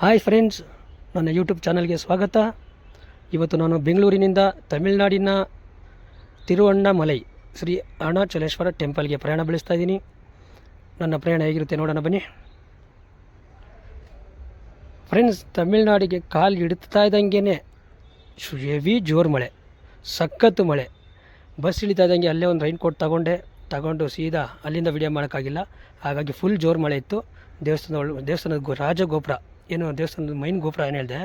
Hi friends, ನನ್ನ YouTube ಚಾನಲ್ಗೆ ಸ್ವಾಗತ. ಇವತ್ತು ನಾನು ಬೆಂಗಳೂರಿನಿಂದ ತಮಿಳುನಾಡಿನ ತಿರುವಣ್ಣಾಮಲೈ ಶ್ರೀ ಅರುಣಾಚಲೇಶ್ವರ ಟೆಂಪಲ್ಗೆ ಪ್ರಯಾಣ ಬೆಳೆಸ್ತಾ ಇದ್ದೀನಿ. ನನ್ನ ಪ್ರಯಾಣ ಹೇಗಿರುತ್ತೆ ನೋಡೋಣ ಬನ್ನಿ. ಫ್ರೆಂಡ್ಸ್, ತಮಿಳುನಾಡಿಗೆ ಕಾಲು ಹಿಡಿತಾ ಇದ್ದಂಗೆ ಹೆವಿ ಜೋರು ಮಳೆ, ಸಖತ್ತು ಮಳೆ. ಬಸ್ ಇಳಿತಾ ಇದ್ದಂಗೆ ಅಲ್ಲೇ ಒಂದು ರೈನ್ ಕೋಟ್ ತಗೊಂಡೆ, ತಗೊಂಡು ಸೀದಾ ಅಲ್ಲಿಂದ ವಿಡಿಯೋ ಮಾಡೋಕ್ಕಾಗಿಲ್ಲ. ಹಾಗಾಗಿ ಫುಲ್ ಜೋರು ಮಳೆ ಇತ್ತು. ದೇವಸ್ಥಾನ ದೇವಸ್ಥಾನದ ರಾಜಗೋಪುರ. ಏನು ದೇವಸ್ಥಾನದ ಮೈನ್ ಗೋಪುರ ಏನು ಹೇಳಿದೆ?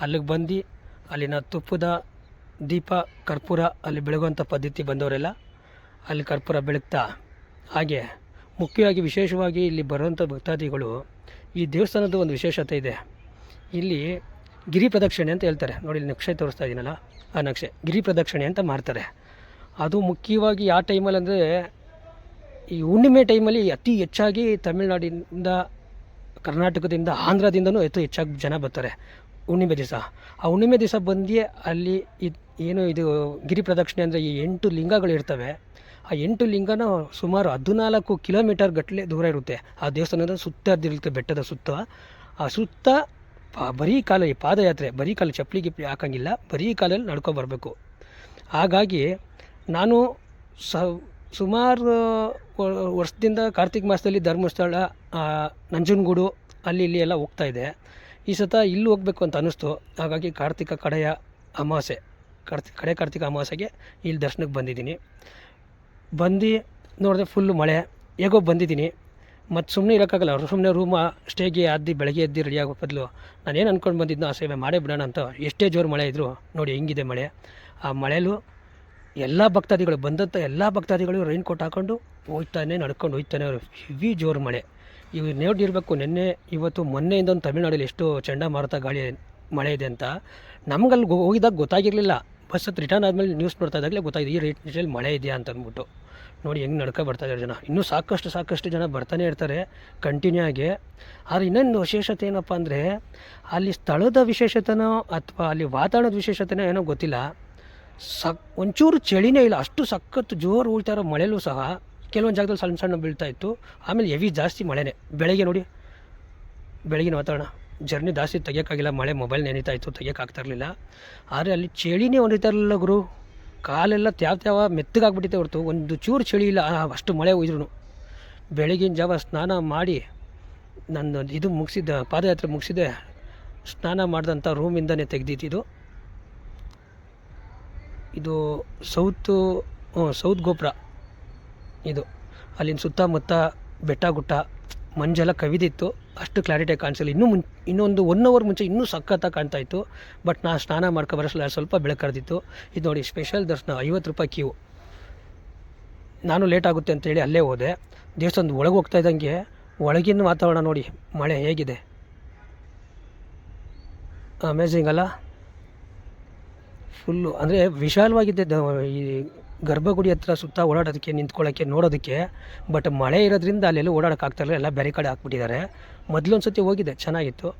ಅಲ್ಲಿಗೆ ಬಂದು, ಅಲ್ಲಿನ ತುಪ್ಪದ ದೀಪ, ಕರ್ಪೂರ, ಅಲ್ಲಿ ಬೆಳಗುವಂಥ ಪದ್ಧತಿ ಬಂದವರೆಲ್ಲ ಅಲ್ಲಿ ಕರ್ಪೂರ ಬೆಳಗ್ತಾ. ಹಾಗೆ ಮುಖ್ಯವಾಗಿ ವಿಶೇಷವಾಗಿ ಇಲ್ಲಿ ಬರುವಂಥ ಭಕ್ತಾದಿಗಳು ಈ ದೇವಸ್ಥಾನದ ಒಂದು ವಿಶೇಷತೆ ಇದೆ. ಇಲ್ಲಿ ಗಿರಿ ಪ್ರದಕ್ಷಿಣೆ ಅಂತ ಹೇಳ್ತಾರೆ. ನೋಡಿ ಇಲ್ಲಿ ನಕ್ಷೆ ತೋರಿಸ್ತಾ ಇದ್ದೀನಲ್ಲ ಆ ನಕ್ಷೆ. ಗಿರಿ ಪ್ರದಕ್ಷಿಣೆ ಅಂತ ಮಾಡ್ತಾರೆ. ಅದು ಮುಖ್ಯವಾಗಿ ಆ ಟೈಮಲ್ಲಿ ಅಂದರೆ ಈ ಹುಣ್ಣಿಮೆ ಟೈಮಲ್ಲಿ ಅತಿ ಹೆಚ್ಚಾಗಿ ತಮಿಳ್ನಾಡಿನಿಂದ ಕರ್ನಾಟಕದಿಂದ ಆಂಧ್ರದಿಂದನೂ ಹೆಚ್ಚು ಹೆಚ್ಚಾಗಿ ಜನ ಬರ್ತಾರೆ. ಹುಣ್ಣಿಮೆ ದಿವಸ. ಆ ಹುಣ್ಣಿಮೆ ದಿವಸ ಬಂದು ಅಲ್ಲಿ ಏನು ಇದು ಗಿರಿ ಪ್ರದಕ್ಷಿಣೆ ಅಂದರೆ ಈ ಎಂಟು ಲಿಂಗಗಳು ಇರ್ತವೆ. ಆ ಎಂಟು ಲಿಂಗನ ಸುಮಾರು ಹದಿನಾಲ್ಕು ಕಿಲೋಮೀಟರ್ ಗಟ್ಟಲೆ ದೂರ ಇರುತ್ತೆ. ಆ ದೇವಸ್ಥಾನದ ಸುತ್ತ ಹರಿದಿರುತ್ತೆ ಬೆಟ್ಟದ ಸುತ್ತ. ಆ ಸುತ್ತ ಬರೀ ಕಾಲ ಈ ಪಾದಯಾತ್ರೆ, ಬರೀ ಕಾಲು ಚಪ್ಪಲಿ ಗಿಪ್ಲಿ ಹಾಕಂಗಿಲ್ಲ, ಬರೀ ಕಾಲಲ್ಲಿ ನಡ್ಕೊಂಡು ಬರಬೇಕು. ಹಾಗಾಗಿ ನಾನು ಸ ಸುಮಾರು ವರ್ಷದಿಂದ ಕಾರ್ತಿಕ ಮಾಸದಲ್ಲಿ ಧರ್ಮಸ್ಥಳ ನಂಜನಗೂಡು, ಅಲ್ಲಿ ಇಲ್ಲಿ ಎಲ್ಲ ಹೋಗ್ತಾ ಇದೆ. ಈ ಸತ ಇಲ್ಲಿ ಹೋಗ್ಬೇಕು ಅಂತ ಅನ್ನಿಸ್ತು. ಹಾಗಾಗಿ ಕಾರ್ತಿಕ ಕಡೆಯ ಅಮಾವಾಸ್ಯೆ ಕಾರ್ತಿಕ ಕಡೆ ಕಾರ್ತಿಕ ಅಮಾವಾಸ್ಯೆಗೆ ಇಲ್ಲಿ ದರ್ಶನಕ್ಕೆ ಬಂದಿದ್ದೀನಿ. ಬಂದು ನೋಡಿದ್ರೆ ಫುಲ್ಲು ಮಳೆ, ಹೇಗೋ ಬಂದಿದ್ದೀನಿ. ಮತ್ತು ಸುಮ್ಮನೆ ಇರೋಕ್ಕಾಗಲ್ಲ ಸುಮ್ಮನೆ ರೂಮ ಸ್ಟೇಗೆ ಅದ್ದಿ ಬೆಳಗ್ಗೆ ಎದ್ದು ರೆಡಿ ಆಗೋ ಬದಲು ಏನು ಅಂದ್ಕೊಂಡು ಬಂದಿದ್ದೆನೋ ಆ ಸೇವೆ ಮಾಡೇ ಬಿಡೋಣ ಅಂತ ಎಷ್ಟೇ ಜೋರು ಮಳೆ ಇದ್ದರೂ ನೋಡಿ ಹೆಂಗಿದೆ ಮಳೆ. ಆ ಮಳೆಲೂ ಎಲ್ಲ ಭಕ್ತಾದಿಗಳು ಬಂದಂಥ ಎಲ್ಲ ಭಕ್ತಾದಿಗಳು ರೈನ್ ಕೋಟ್ ಹಾಕೊಂಡು ಹೋಗ್ತಾನೆ ನಡ್ಕೊಂಡು ಹೋಗ್ತಾನೆ ಅವರು. ಹೆವಿ ಜೋರು ಮಳೆ. ಇವು ನೋಡಿರ್ಬೇಕು ನಿನ್ನೆ, ಇವತ್ತು, ಮೊನ್ನೆಯಿಂದ ಒಂದು ತಮಿಳ್ನಾಡಲ್ಲಿ ಎಷ್ಟು ಚಂಡಮಾರುತ ಗಾಳಿ ಮಳೆ ಇದೆ ಅಂತ. ನಮ್ಗಲ್ಲಿ ಹೋಗಿದಾಗ ಗೊತ್ತಾಗಿರಲಿಲ್ಲ. ಬಸ್ ಹತ್ತು ರಿಟರ್ನ್ ಆದಮೇಲೆ ನ್ಯೂಸ್ ನೋಡ್ತಾ ಇದ್ದಾಗಲೇ ಗೊತ್ತಾಗಿದೆ, ಈ ರೇಟ್ನಲ್ಲಿ ಮಳೆ ಇದೆಯಾ ಅಂತ ಅಂದ್ಬಿಟ್ಟು. ನೋಡಿ ಹೆಂಗೆ ನಡ್ಕೊ ಬರ್ತಾ ಇದ್ದಾರೆ ಜನ. ಇನ್ನೂ ಸಾಕಷ್ಟು ಸಾಕಷ್ಟು ಜನ ಬರ್ತಾನೆ ಇರ್ತಾರೆ ಕಂಟಿನ್ಯೂ ಆಗಿ. ಆದರೆ ಇನ್ನೊಂದು ವಿಶೇಷತೆ ಏನಪ್ಪ ಅಂದರೆ, ಅಲ್ಲಿ ಸ್ಥಳದ ವಿಶೇಷತೆನೋ ಅಥವಾ ಅಲ್ಲಿ ವಾತಾವರಣದ ವಿಶೇಷತೆನೋ ಏನೋ ಗೊತ್ತಿಲ್ಲ. ಸಕ್ ಒಂಚೂರು ಚಳಿನೇ ಇಲ್ಲ, ಅಷ್ಟು ಸಖತ್ತು ಜೋರು ಉಳ್ತಾ ಇರೋ ಮಳೆಲೂ ಸಹ ಕೆಲವೊಂದು ಜಾಗದಲ್ಲಿ ಸಣ್ಣ ಸಣ್ಣ ಬೀಳ್ತಾ ಇತ್ತು. ಆಮೇಲೆ ಹೆವಿ ಜಾಸ್ತಿ ಮಳೆನೇ. ಬೆಳಗ್ಗೆ ನೋಡಿ, ಬೆಳಗಿನ ವಾತಾವರಣ. ಜರ್ನಿ ಜಾಸ್ತಿ ತೆಗಿಯೋಕ್ಕಾಗಿಲ್ಲ, ಮಳೆ ಮೊಬೈಲ್ ನೆನೀತಾ ಇತ್ತು ತೆಗಿಯೋಕ್ಕಾಗ್ತಾ ಇರಲಿಲ್ಲ. ಆದರೆ ಅಲ್ಲಿ ಚಳಿನೇ ಹೊಡಿತಾ ಇರಲಿಲ್ಲ ಗುರು. ಕಾಲೆಲ್ಲ ತ್ಯಾವ ತ್ಯಾವ ಮೆತ್ತಗಾಗ್ಬಿಟ್ಟಿದೆ ಹೊರತು. ಒಂದು ಚೂರು ಚಳಿ ಇಲ್ಲ ಅಷ್ಟು ಮಳೆ ಹೋಯ್ದ್ರು ಬೆಳಗಿನ ಜಾವ ಸ್ನಾನ ಮಾಡಿ ನನ್ನ ಇದು ಮುಗಿಸಿದ್ದ, ಪಾದಯಾತ್ರೆ ಮುಗಿಸಿದೆ ಸ್ನಾನ ಮಾಡಿದಂಥ ರೂಮಿಂದನೇ ತೆಗೆದಿದ್ದು ಇದು ಸೌತು ಸೌತ್ ಗೋಪುರ. ಇದು ಅಲ್ಲಿನ ಸುತ್ತಮುತ್ತ ಬೆಟ್ಟ ಗುಟ್ಟ ಮಂಜೆಲ್ಲ ಕವಿದಿತ್ತು. ಅಷ್ಟು ಕ್ಲಾರಿಟಿ ಕಾಣಿಸಲಿಲ್ಲ ಇನ್ನೂ ಮುನ್, ಇನ್ನೊಂದು ಒನ್ ಅವರ್ ಮುಂಚೆ ಇನ್ನೂ ಸಖತ್ತಾಗಿ ಕಾಣ್ತಾ ಇತ್ತು. ಬಟ್ ನಾ ಸ್ನಾನ ಮಾಡ್ಕೊ ಬರೋಸಲ ಸ್ವಲ್ಪ ಬೆಳಕರೆದಿತ್ತು ಇದು ನೋಡಿ ಸ್ಪೆಷಲ್ ದರ್ಶನ, ಐವತ್ತು ರೂಪಾಯಿ ಕ್ಯೂ ನಾನು ಲೇಟ್ ಆಗುತ್ತೆ ಅಂತೇಳಿ ಅಲ್ಲೇ ಹೋದೆ. ದೇವಸ್ಥಾನದ ಒಳಗೆ ಹೋಗ್ತಾ ಇದ್ದಂಗೆ ಒಳಗಿನ ವಾತಾವರಣ ನೋಡಿ ಮಳೆ ಹೇಗಿದೆ. ಅಮೇಝಿಂಗ್ ಅಲ್ಲ? ಫುಲ್ಲು ಅಂದರೆ ವಿಶಾಲವಾಗಿದೆ ದ- ಈ ಗರ್ಭಗುಡಿ ಹತ್ರ ಸುತ್ತ ಓಡಾಡೋದಕ್ಕೆ, ನಿಂತ್ಕೊಳ್ಳೋಕ್ಕೆ, ನೋಡೋದಕ್ಕೆ. ಬಟ್ ಮಳೆ ಇರೋದ್ರಿಂದ ಅಲ್ಲೆಲ್ಲೂ ಓಡಾಡೋಕ್ಕಾಗ್ತಾಯಿಲ್ಲ ಎಲ್ಲ ಬೇರೆ ಕಡೆ ಹಾಕ್ಬಿಟ್ಟಿದ್ದಾರೆ. ಮೊದಲೊಂದು ಸತಿ ಹೋಗಿದ್ದೆ, ಚೆನ್ನಾಗಿತ್ತು.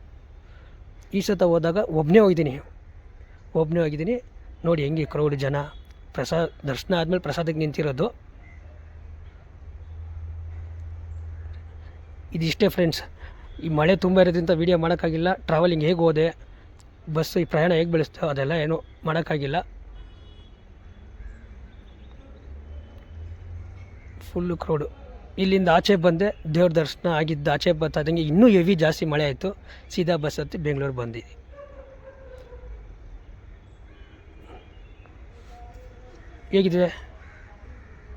ಈ ಸತ ಹೋದಾಗ ಒಬ್ಬನೇ ಹೋಗಿದ್ದೀನಿ. ಒಬ್ಬನೇ ಹೋಗಿದ್ದೀನಿ. ನೋಡಿ ಹೆಂಗೆ ಕ್ರೌಡ್ ಜನ. ಪ್ರಸಾದ ದರ್ಶನ ಆದಮೇಲೆ ಪ್ರಸಾದಕ್ಕೆ ನಿಂತಿರೋದು. ಇದಿಷ್ಟೇ ಫ್ರೆಂಡ್ಸ್ ಈ ಮಳೆ ತುಂಬ ಇರೋದ್ರಿಂದ ವೀಡಿಯೋ ಮಾಡೋಕ್ಕಾಗಿಲ್ಲ. ಟ್ರಾವೆಲಿಂಗ್ ಹೇಗೆ ಹೋದೆ? ಬಸ್ ಈ ಪ್ರಯಾಣ ಹೇಗೆ ಬೆಳೆಸ್ತೋ ಅದೆಲ್ಲ ಏನೂ ಮಾಡೋಕ್ಕಾಗಿಲ್ಲ. ಫುಲ್ಲು ಕ್ರೌಡು ಇಲ್ಲಿಂದ ಆಚೆ ಬಂದೆ, ದೇವ್ರ ದರ್ಶನ ಆಗಿದ್ದ ಆಚೆ ಬತ್ತಾದಂಗೆ ಇನ್ನೂ ಹೆವಿ ಜಾಸ್ತಿ ಮಳೆ ಆಯಿತು. ಸೀದಾ ಬಸ್ ಹತ್ತಿ ಬೆಂಗಳೂರು ಬಂದಿದ್ದೆ ಹೇಗಿದೆ?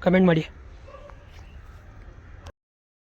ಕಮೆಂಟ್ ಮಾಡಿ.